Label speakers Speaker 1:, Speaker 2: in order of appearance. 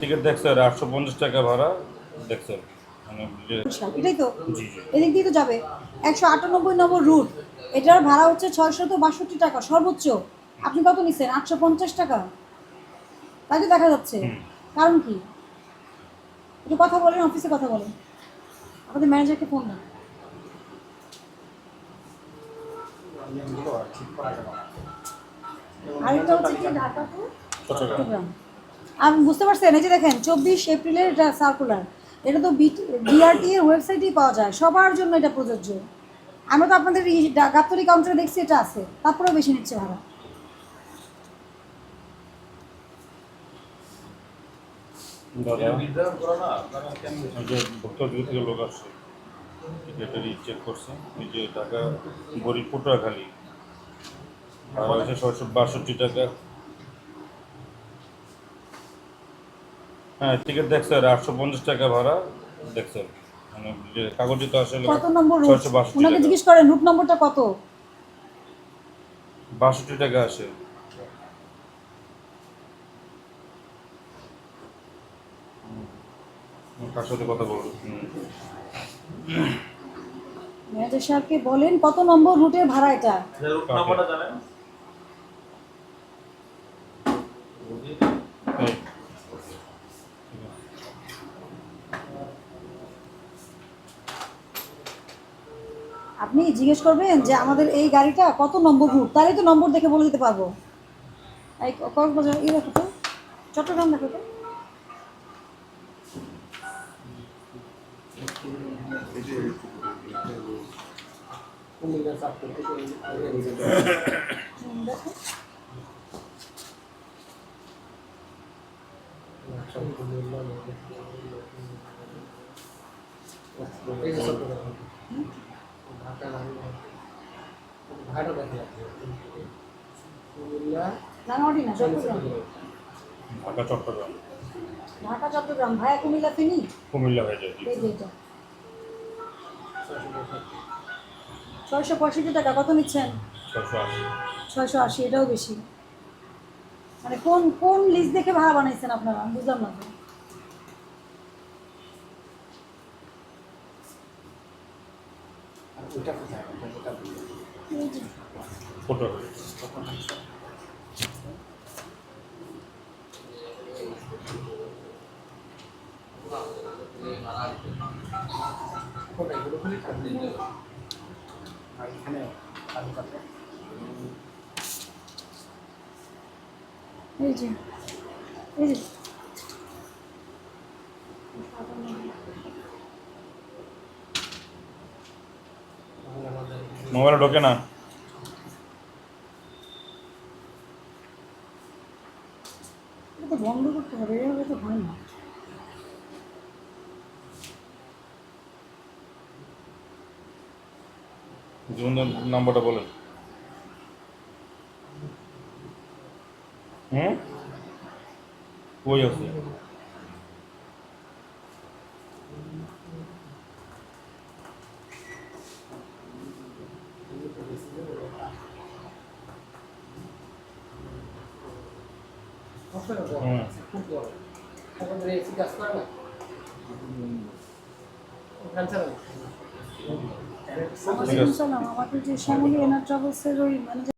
Speaker 1: Ticket দেখছেন আটশো পঞ্চাশ টাকা ভাড়া দেখছেন মানে
Speaker 2: এটাই তো?
Speaker 1: জি
Speaker 2: এদিক দিয়ে তো যাবে। একশো আটানব্বই নম্বর রুট এটার ভাড়া হচ্ছে ছয়শত বাষট্টি টাকা সর্বোচ্চ। আপনি কত নিচ্ছেন আটশো পঞ্চাশ টাকা? তাই তো দেখা যাচ্ছে। কারণ কি? একটু কথা বলেন অফিসে কথা বলেন। আমাদের ম্যানেজারকে ফোন দেন। আরেকটা হচ্ছে কি ঢাকা টু
Speaker 1: চট্টগ্রাম।
Speaker 2: আপনি বুঝতে পারছেন এই যে দেখেন চব্বিশ এপ্রিলের এটা সার্কুলার এটা তো বিআরটি এর ওয়েবসাইটেই পাওয়া যায় সবার জন্য এটা প্রযোজ্য। আমরা তো আপনাদের গাবতলী কাউন্টারে দেখছি এটা আছে তারপরেও বেশি নিচ্ছে ভাড়া।
Speaker 1: লোক আসছে চেক করছে এই যে টাকা গরিব পটুয়াখালী আর ছয়শো বাষট্টি টাকা। হ্যাঁ টিকিট দেখছেন আটশো পঞ্চাশ টাকা ভাড়া দেখছেন মানে যে কাগজে তো আসলে
Speaker 2: কত নম্বর রুট
Speaker 1: ছয়শো বাষট্টি
Speaker 2: ওনাকে জিজ্ঞেস করেন রুট নম্বরটা কত?
Speaker 1: বাষট্টি টাকা আসে। কার সাথে কথা বলব? হুম।
Speaker 2: ম্যানেজার সাহেবকে বলেন কত নম্বর রুটের ভাড়া এটা?
Speaker 3: রুট নাম্বারটা জানেন?
Speaker 2: আপনি জিজ্ঞেস করবেন যে আমাদের এই গাড়িটা কত নম্বর রুট তাহলে তো নম্বর দেখে বলে দিতে পারব। এই কক্সবাজার, এই দেখো তো। চট্টগ্রাম দেখো তো। দেখো রাঙামাটি না চট্টগ্রাম
Speaker 1: ঢাকা চট্টগ্রাম।
Speaker 2: ঢাকা চট্টগ্রাম। ভায়া কুমিল্লা ফেনি?
Speaker 1: কুমিল্লা হয়ে যায়।
Speaker 2: ছয়শো পঁয়ষট্টি টাকা কত নিচ্ছেন?
Speaker 1: আশি।
Speaker 2: ছয়শো আশি এটাও বেশি। মানে কোন কোন লিস্ট দেখে ভাড়া বানাইছেন আপনারা? আমি বুঝলাম না তো। এই যে,
Speaker 1: পটুয়াখালী
Speaker 2: এই যে এই যে।
Speaker 1: মোবাইলে ঢোকে না।
Speaker 2: বন্ধ করতে হবে এভাবে তো হয় না।
Speaker 1: জীবন নাম্বারটা বলেন। হুম? ওই আছে? হুম
Speaker 2: আমার সালাম আমাদের যে শ্যামলী এনার ট্রাভেলসের ওই ম্যানেজার